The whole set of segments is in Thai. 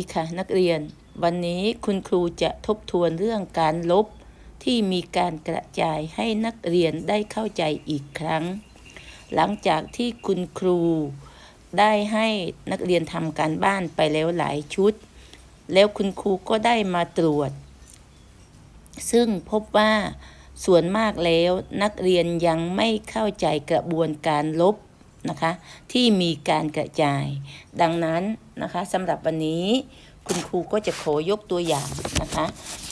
ีค่ะนักเรียน วันนี้คุณครูจะทบทวนเรื่องการลบ ที่มีการกระจายให้นักเรียนได้เข้าใจอีกครั้ง หลังจากที่คุณครูได้ให้นักเรียนทำการบ้านไปแล้วหลายชุด แล้วคุณครูก็ได้มาตรวจ ซึ่งพบว่าส่วนมากแล้วนักเรียนยังไม่เข้าใจกระบวนการลบ นะคะที่มีการกระจาย ดังนั้นนะคะสำหรับวันนี้คุณครูก็จะขอยกตัวอย่างนะคะ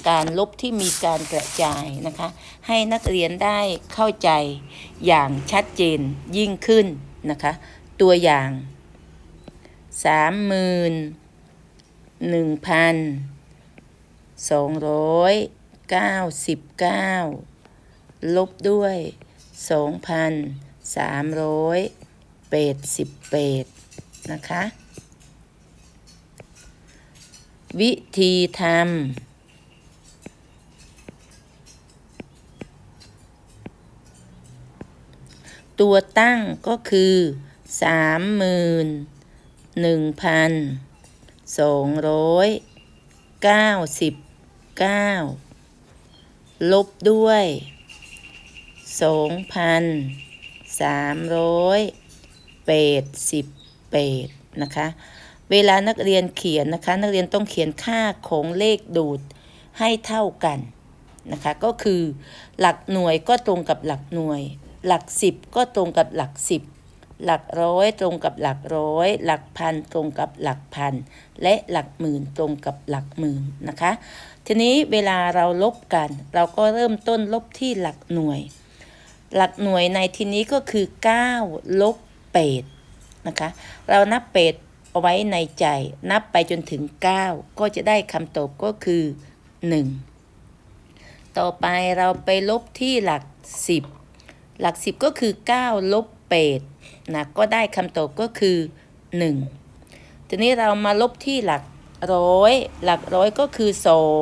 การลบที่มีการกระจายนะคะ ให้นักเรียนได้เข้าใจอย่างชัดเจนยิ่งขึ้นนะคะ ตัวอย่างสามหมื่นหนึ่งพันสองร้อยเก้าสิบเก้าลบด้วยสองพันสามร้อย แปดสิบแปดนะคะ วิธีทำตัวตั้งก็คือสามหมื่นหนึ่งพันสองร้อยเก้าสิบเก้าลบด้วยสองพันสามร้อย แปดสิบแปดนะคะ เวลานักเรียนเขียนนะคะ นักเรียนต้องเขียนค่าของเลขดูดให้เท่ากันนะคะ ก็คือหลักหน่วยก็ตรงกับหลักหน่วย หลักสิบก็ตรงกับหลักสิบหลักร้อยตรงกับหลักร้อย หลักพันตรงกับหลักพัน และหลักหมื่นตรงกับหลักหมื่นนะคะ ทีนี้เวลาเราลบกัน เราก็เริ่มต้นลบที่หลักหน่วย หลักหน่วยในที่นี้ก็คือ 9 ลบ 8นะคะ เรานับ8เอาไว้ในใจ นับไปจนถึง 9 ก็จะได้คำตอบก็คือ 1 ต่อไปเราไปลบที่หลัก 10 หลัก 10 ก็คือ 9 ลบ8นะก็ได้คำตอบก็คือ 1 ทีนี้เรามาลบที่หลักร้อยหลักร้อยก็คือ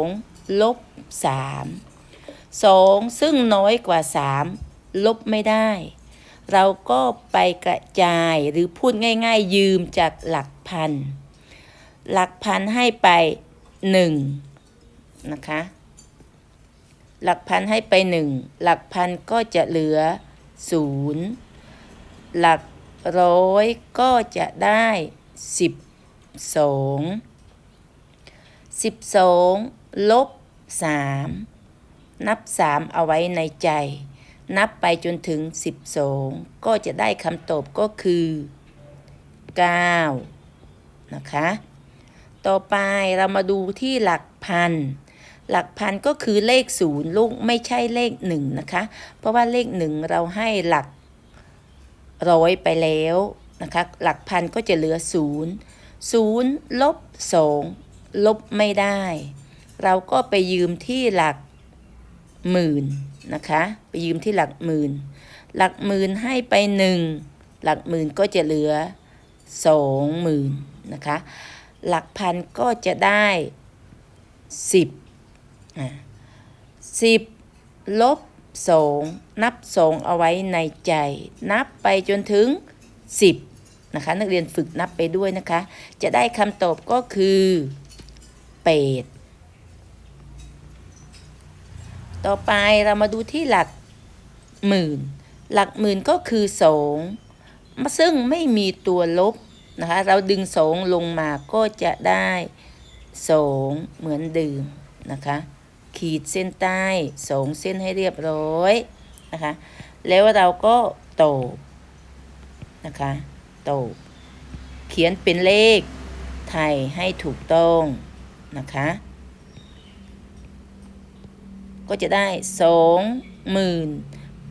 2 ลบ 3 2 ซึ่งน้อยกว่า 3 ลบไม่ได้ เราก็ไปกระจายหรือพูดง่าย ๆ ยืมจากหลักพัน หลักพันให้ไปหนึ่งนะคะ หลักพันให้ไปหนึ่งหลักพันก็จะเหลือศูนย์หลักร้อยก็จะได้สิบสองสิบสองลบสามนับสามเอาไว้ในใจ นับไปจนถึง 12 ก็จะได้คำตอบก็คือ 9 นะคะ ต่อไปเรามาดูที่หลักพัน หลักพันก็คือเลขศูนย์ลูกไม่ใช่เลขหนึ่งนะคะ เพราะว่าเลขหนึ่งเราให้หลักร้อยไปแล้วนะคะ หลักพันก็จะเหลือศูนย์ศูนย์ลบสองลบไม่ได้ เราก็ไปยืมที่หลักหมื่น นะคะ ไปยืมที่หลักหมื่น หลักหมื่นให้ไปหนึ่งหลักหมื่นก็จะเหลือสองหมื่นนะคะ หลักพันก็จะได้สิบสิบลบสองนับสองเอาไว้ในใจ นับไปจนถึงสิบนะคะ นักเรียนฝึกนับไปด้วยนะคะ จะได้คำตอบก็คือแปด ต่อไปเรามาดูที่หลักหมื่น หลักหมื่นก็คือสองซึ่งไม่มีตัวลบนะคะ เราดึงสองลงมาก็จะได้สองเหมือนเดิมนะคะ ขีดเส้นใต้สองเส้นให้เรียบร้อยนะคะ แล้วเราก็โตบนะคะโตบเขียนเป็นเลขไทยให้ถูกต้องนะคะ ก็จะได้สองหมื่น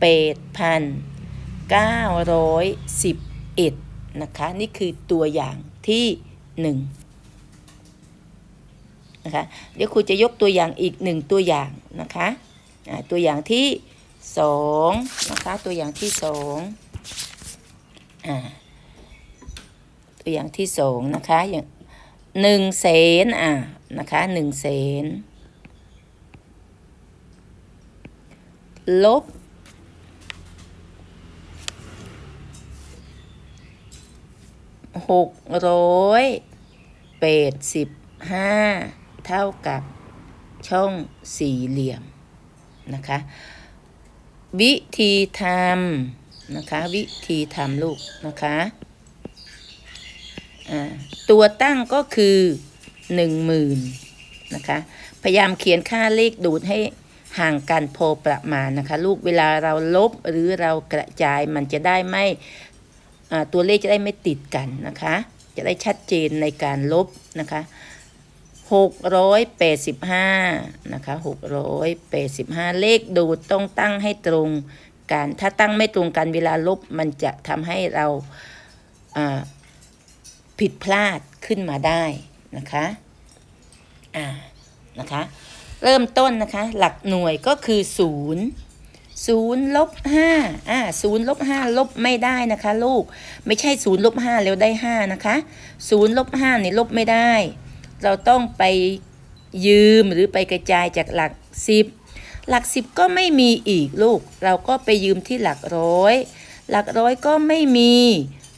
แปดพันเก้าร้อยสิบเอ็ดนะคะ นี่คือตัวอย่างที่หนึ่งนะคะ เดี๋ยวครูจะยกตัวอย่างอีกหนึ่งตัวอย่างนะคะตัวอย่างที่สองนะคะ ตัวอย่างที่สองตัวอย่างที่สองนะคะอย่างหนึ่งแสนอ่านะคะหนึ่งแสน ลบ หกร้อยแปดสิบห้าเท่ากับช่องสี่เหลี่ยมนะคะ วิธีทำนะคะ วิธีทำลูกนะคะตัวตั้งก็คือหนึ่งหมื่นนะคะ พยายามเขียนค่าเลขดูดให้ ห่างกันพอประมาณนะคะ ลูกเวลาเราลบหรือเรากระจายมันจะได้ไม่ตัวเลขจะได้ไม่ติดกันนะคะ จะได้ชัดเจนในการลบนะคะหกร้อยแปดสิบห้านะคะหกร้อยแปดสิบห้าเลขดูดต้องตั้งให้ตรงกัน ถ้าตั้งไม่ตรงกันเวลาลบมันจะทำให้เราผิดพลาดขึ้นมาได้นะคะอ่านะคะ เริ่มต้นนะคะ หลักหน่วยก็คือศูนย์ศูนย์ลบห้าอ่าศูนย์ลบห้าลบไม่ได้นะคะลูก ไม่ใช่ศูนย์ลบห้าแล้วได้ห้านะคะศูนย์ลบห้านี่ลบไม่ได้ เราต้องไปยืมหรือไปกระจายจากหลักสิบหลักสิบก็ไม่มีอีกลูก เราก็ไปยืมที่หลักร้อย หลักร้อยก็ไม่มี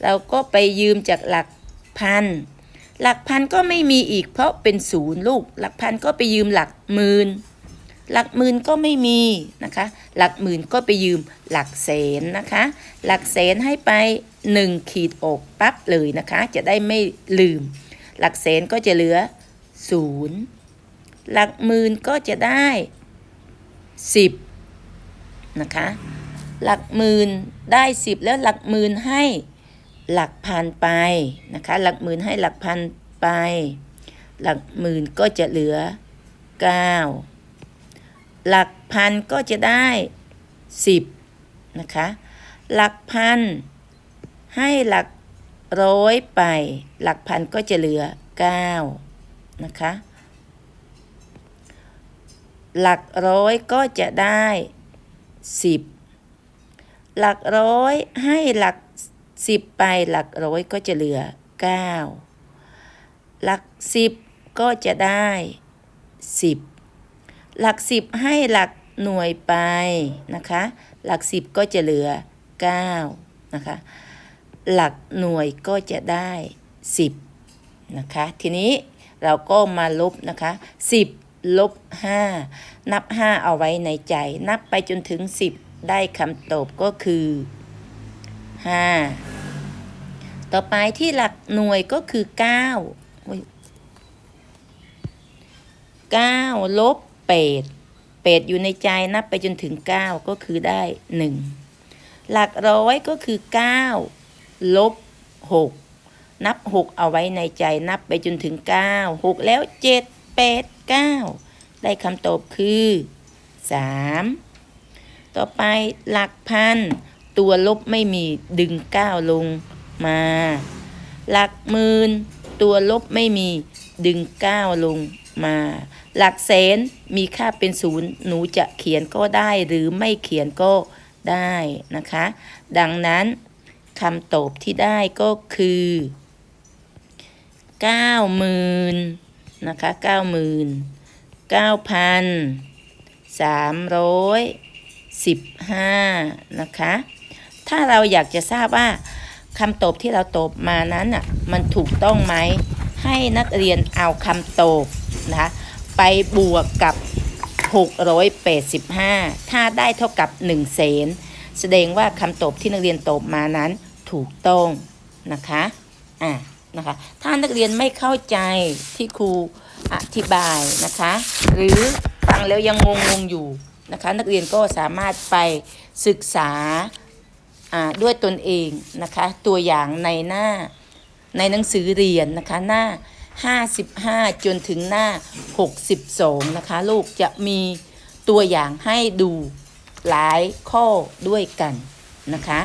เราก็ไปยืมจากหลักพัน หลักพันก็ไม่มีอีกเพราะเป็นศูนย์ลูก หลักพันก็ไปยืมหลักหมื่นหลักหมื่นก็ไม่มีนะคะ หลักหมื่นก็ไปยืมหลักแสนนะคะ หลักแสนให้ไป 1 ขีดอกปั๊บเลยนะคะ จะได้ไม่ลืม หลักแสนก็จะเหลือศูนย์หลักหมื่นก็จะได้ 10 นะคะ หลักหมื่นได้ 10 แล้วหลักหมื่นให้ หลักพันไปนะคะ หลักหมื่นให้หลักพันไป หลักหมื่นก็จะเหลือ 9 หลักพันก็จะได้ 10 นะคะ หลักพันให้หลักร้อยไป หลักพันก็จะเหลือ 9 นะคะ หลักร้อยก็จะได้ 10 หลักร้อยให้หลัก 10 ไปหลักร้อยก็จะเหลือ 9 หลัก 10 ก็จะได้ 10 หลัก 10 ให้หลักหน่วยไปนะคะ หลัก 10 ก็จะเหลือ 9 นะคะ หลักหน่วยก็จะได้ 10 นะคะ ทีนี้เราก็มาลบนะคะ 10 ลบ 5 นับ 5 เอาไว้ในใจ นับไปจนถึง 10 ได้คำตอบก็คือ 5 ต่อไปที่หลักหน่วยก็คือ 9 9 ลบ8 8อยู่ในใจนับไปจนถึง 9 ก็คือได้ 1 หลักร้อยก็คือ 9 ลบ 6 นับ 6 เอาไว้ในใจนับไปจนถึง 9 6 แล้ว 7 8 9 ได้คำตอบคือ 3 ต่อไปหลักพัน ตัวลบไม่มีดึง9ลงมา หลักหมื่นตัวลบไม่มีดึง9ลงมา หลักแสนมีค่าเป็นศูนย์หนูจะเขียนก็ได้หรือไม่เขียนก็ได้นะคะ ดังนั้นคำตอบที่ได้ก็คือ90,000นะคะ90,000 9,315 นะคะ ถ้าเราอยากจะทราบว่าคำตอบที่เราตอบมานั้นอะมันถูกต้องไหมให้นักเรียนเอาคำตอบนะคะไปบวกกับ 685 ถ้าได้เท่ากับ1แสนแสดงว่าคำตอบที่นักเรียนตอบมานั้นถูกต้องนะคะอะนะคะถ้านักเรียนไม่เข้าใจที่ครูอธิบายนะคะ หรือฟังแล้วยังงงๆอยู่นะคะ นักเรียนก็สามารถไปศึกษา ด้วยตนเองนะคะ ตัวอย่างในหน้าในหนังสือเรียนนะคะหน้า 55 จนถึงหน้า 62 นะคะ ลูกจะมีตัวอย่างให้ดูหลายข้อด้วยกันนะคะ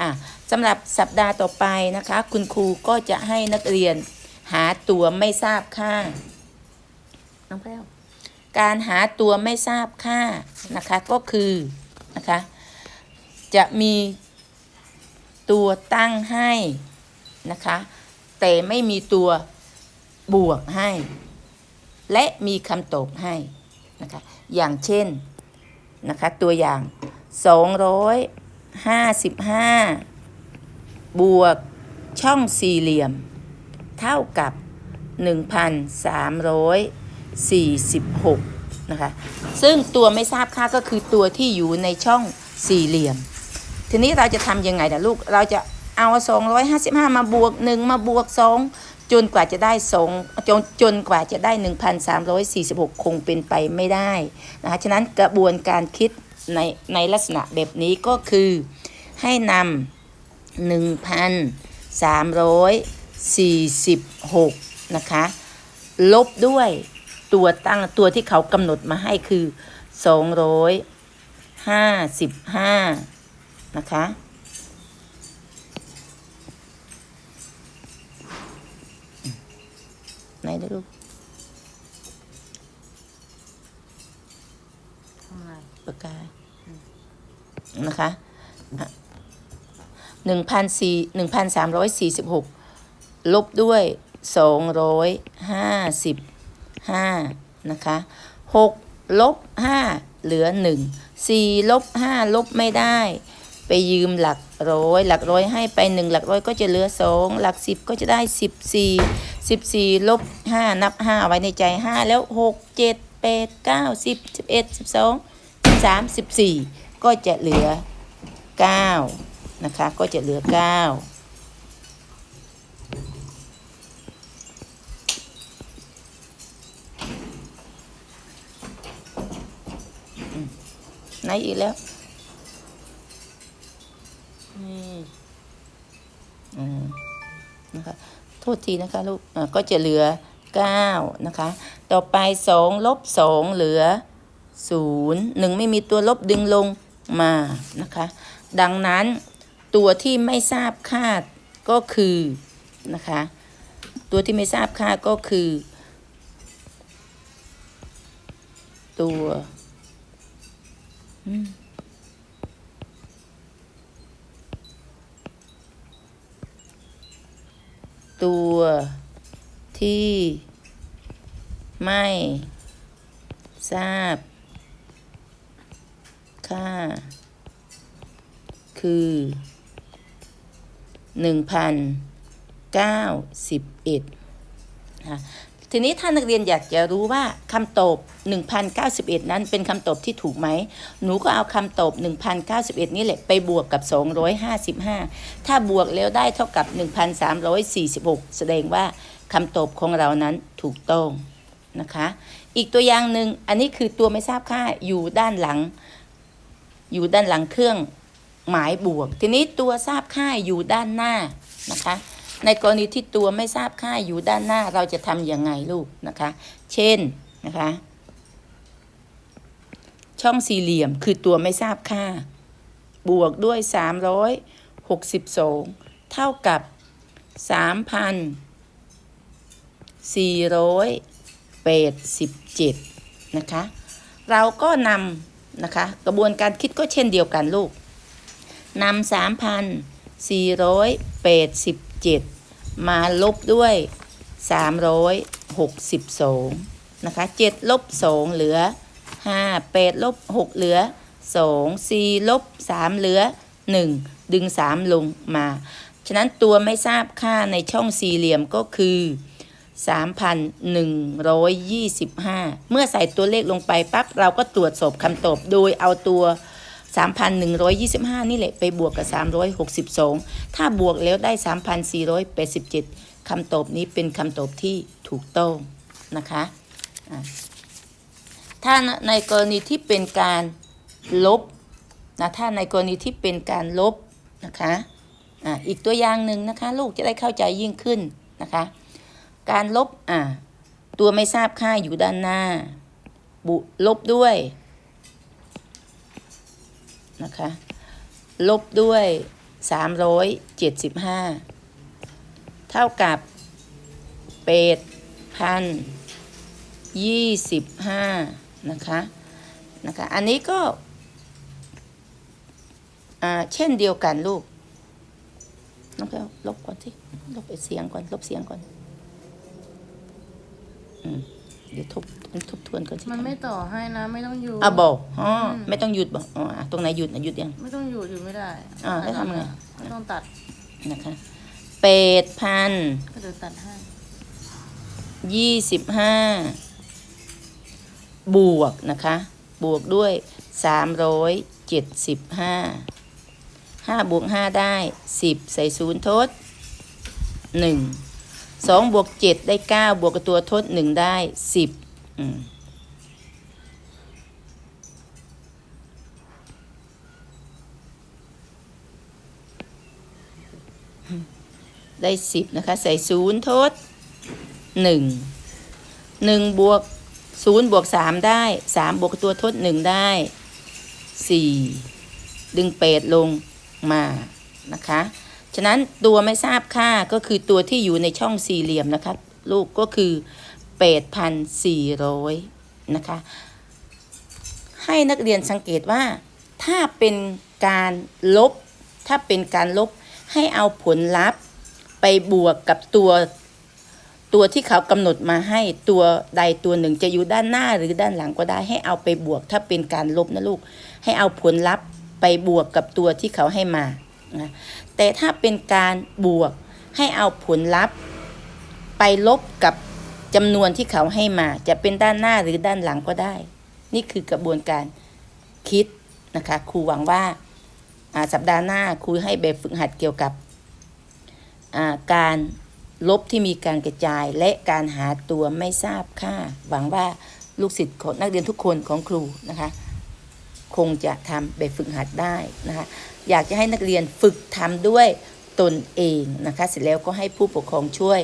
อะสำหรับสัปดาห์ต่อไปนะคะ คุณครูก็จะให้นักเรียนหาตัวไม่ทราบค่าน้องแพรวการหาตัวไม่ทราบค่านะคะก็คือนะคะจะมี ตัวตั้งให้นะคะ แต่ไม่มีตัวบวกให้ และมีคำตอบให้นะคะอย่างเช่นนะคะตัวอย่าง 255 บวกช่องสี่เหลี่ยม เท่ากับ 1,346นะคะซึ่งตัวไม่ทราบค่าก็คือตัวที่อยู่ในช่องสี่เหลี่ยม ทีนี้เราจะทำยังไงนะลูก เราจะเอา 255 มาบวก 1 มาบวก 2 จนกว่าจะได้2จนจนกว่าจะได้ 1,346 คงเป็นไปไม่ได้นะคะฉะนั้นกระบวนการคิดในในลักษณะแบบนี้ก็คือให้นำ1,346 นะคะ ลบด้วยตัวตั้งตัวที่เขากำหนดมาให้คือ 255 นะคะ ไหนดูลูกทำอะไรปากกา นะคะหนึ่งพันสี่หนึ่งพันสามร้อยสี่สิบหกลบด้วยสองร้อยห้าสิบห้านะคะหกลบห้าเหลือหนึ่งสี่ลบห้าลบไม่ได้ ไปยืมหลักร้อย หลักร้อยให้ไปหนึ่งหลักร้อยก็จะเหลือสองหลักสิบก็จะได้สิบสี่สิบสี่ลบห้านับห้าไว้ในใจห้าแล้วหกเจ็ดแปดเก้าสิบสิบเอ็ดสิบสองสิบสามสิบสี่ก็จะเหลือเก้านะคะก็จะเหลือเก้าไหนอีกแล้ว คะโทษทีนะคะลูกก็จะเหลือ 9 นะคะ ต่อไป 2 ลบ 2 เหลือ 0 1 ไม่มีตัวลบดึงลงมานะคะ ดังนั้นตัวที่ไม่ทราบคาดก็คือนะคะ ตัวที่ไม่ทราบค่าก็คือ ตัว อืม ตัวที่ไม่ทราบ ค่า คือหนึ่งพันเก้าสิบเอ็ดค่ะ ทีนี้ถ้านักเรียนอยากจะรู้ว่าคำตอบ 1091 นั้นเป็นคำตอบที่ถูกไหม หนูก็เอาคำตอบ 1091 นี่แหละไปบวกกับ 255 ถ้าบวกแล้วได้เท่ากับ 1346 แสดงว่าคำตอบของเรานั้นถูกต้องนะคะ อีกตัวอย่างหนึ่งอันนี้คือตัวไม่ทราบค่าอยู่ด้านหลัง อยู่ด้านหลังเครื่องหมายบวก ทีนี้ตัวทราบค่าอยู่ด้านหน้านะคะ ในกรณีที่ตัวไม่ทราบค่าอยู่ด้านหน้าเราจะทำยังไงลูกนะคะ เช่นนะคะ ช่องสี่เหลี่ยมคือตัวไม่ทราบค่า บวกด้วย 362 เท่ากับ 3,487 นะคะ เราก็นำนะคะ กระบวนการคิดก็เช่นเดียวกันลูกนำ3,487 มาลบด้วย 362 นะคะ 7 ลบ 2 เหลือ 5 8 ลบ 6 เหลือ 2 4 ลบ 3 เหลือ 1 ดึง 3 ลงมา ฉะนั้นตัวไม่ทราบค่าในช่องสี่เหลี่ยมก็คือ 3,125 เมื่อใส่ตัวเลขลงไปปั๊บเราก็ตรวจสอบคำตอบโดยเอาตัว 3,125 นี่แหละไปบวกกับ 362 ถ้าบวกแล้วได้ 3,487 คำตอบนี้เป็นคำตอบที่ถูกต้องนะคะะถ้าในกรณีที่เป็นการลบนะถ้าในกรณีที่เป็นการลบนะคะอะอีกตัวอย่างหนึ่งนะคะ ลูกจะได้เข้าใจยิ่งขึ้นนะคะ การลบอะตัวไม่ทราบค่าอยู่ด้านหน้า บุลบด้วย นะคะ ลบด้วย 375 เท่ากับเป็ดพันยี่สิบห้านะคะนะคะ อันนี้ก็เช่นเดียวกันลูกน้องแก้วลบก่อนสิลบเสียงก่อน ลบเสียงก่อน อืม เดี๋ยวทบทบทวนก่อนสิมันไม่ต่อให้นะไม่ต้องหยุดอะบอกอ๋ออมไม่ต้องหยุดบอกอ๋ออะตรงไหนหยุดนะหยุดยังไม่ต้องหยุดหยุดไม่ได้อ่าแล้วทำไงไม่ต้องตัดนะคะเป็ดพันก็เดี๋ยวตัดให้ยี่สิบห้าบวกนะคะ บวกด้วยสามร้อยเจ็ดสิบห้าห้าบวกห้าได้สิบใส่ศูนย์ทดหนึ่ง สองบวกเจ็ดได้เก้าบวกกับตัวทดหนึ่งได้สิบได้สิบนะคะ ใส่ศูนย์ทดหนึ่งหนึ่งบวกศูนย์บวกสามได้สามบวกกับตัวทดหนึ่งได้สี่ดึงเปดลงมานะคะ ฉะนั้นตัวไม่ทราบค่าก็คือตัวที่อยู่ในช่องสี่เหลี่ยมนะคะลูกก็คือแปดพันสี่ร้อยนะคะ ให้นักเรียนสังเกตว่าถ้าเป็นการลบ ถ้าเป็นการลบให้เอาผลลัพธ์ไปบวกกับตัวตัวที่เขากำหนดมาให้ตัวใดตัวหนึ่งจะอยู่ด้านหน้าหรือด้านหลังก็ได้ให้เอาไปบวก ถ้าเป็นการลบนะลูก ให้เอาผลลัพธ์ไปบวกกับตัวที่เขาให้มานะ แต่ถ้าเป็นการบวกให้เอาผลลัพธ์ ไปลบกับจำนวนที่เขาให้มา จะเป็นด้านหน้าหรือด้านหลังก็ได้ นี่คือกระบวนการคิดนะคะครูหวังว่าสัปดาห์หน้าครูให้แบบฝึกหัดเกี่ยวกับการลบที่มีการกระจายและการหาตัวไม่ทราบค่า หวังว่าลูกศิษย์ของนักเรียนทุกคนของครูนะคะ คงจะทำแบบฝึกหัดได้นะคะ อยากจะให้นักเรียนฝึกทำด้วยตนเองนะคะ เสร็จแล้วก็ให้ผู้ปกครองช่วย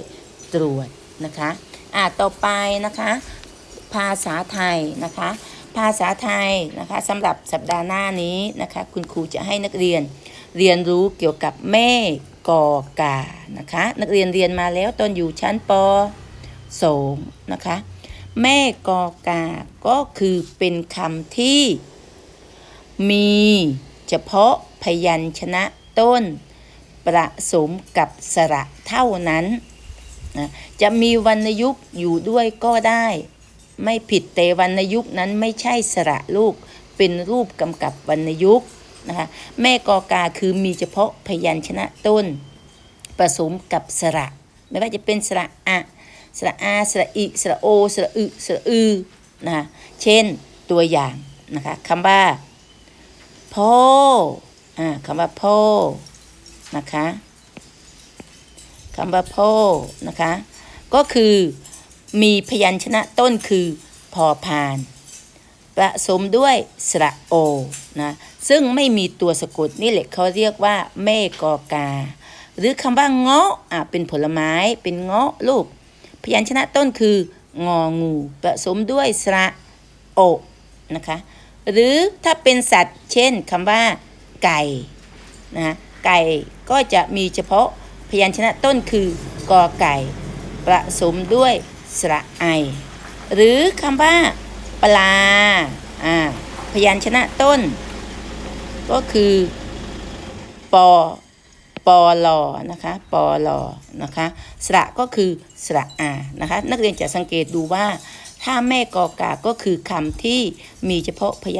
ตรวจนะคะอ่าต่อไปนะคะ ภาษาไทยนะคะ ภาษาไทยนะคะสำหรับสัปดาห์หน้านี้นะคะ คุณครูจะให้นักเรียนเรียนรู้เกี่ยวกับแม่กอกานะคะ นักเรียนเรียนมาแล้วตอนอยู่ชั้นป .2 นะคะ แม่กอกาก็คือเป็นคำที่มีเฉพาะ พยัญชนะต้น ประสมกับสระเท่านั้นนะจะมีวรรณยุกต์อยู่ด้วยก็ได้ ไม่ผิดแต่วรรณยุกต์นั้นไม่ใช่สระลูกเป็นรูปกำกับวรรณยุกต์นะคะแม่กอกาคือมีเฉพาะพยัญชนะต้น ผสมกับสระ ไม่ว่าจะเป็นสระอะสระอาสระอิสระโอสระอึสระอือนะคะเช่นตัวอย่างนะคะคำว่าพ่อ อ่าคำว่าพ่อนะคะคำว่าพ่อนะคะ ก็คือมีพยัญชนะต้นคือพอพานผสมด้วยสระโอนะซึ่งไม่มีตัวสะกดนี่แหละเขาเรียกว่าแม่กอกา หรือคำว่าเงาะอะเป็นผลไม้เป็นเงาะลูก พยัญชนะต้นคืององูผสมด้วยสระโอนะคะ หรือถ้าเป็นสัตว์เช่นคำว่า ไก่นะไก่ก็จะมีเฉพาะพยัญชนะต้นคือกอไก่ผสมด้วยสระไอ หรือคำว่าปลาอ่าพยัญชนะต้น ก็คือปอปอลอนะคะปอลอนะคะสระก็คือสระอานะคะนักเรียนจะสังเกตดูว่าถ้าแม่กอกาก็คือคำที่มีเฉพาะพยัญ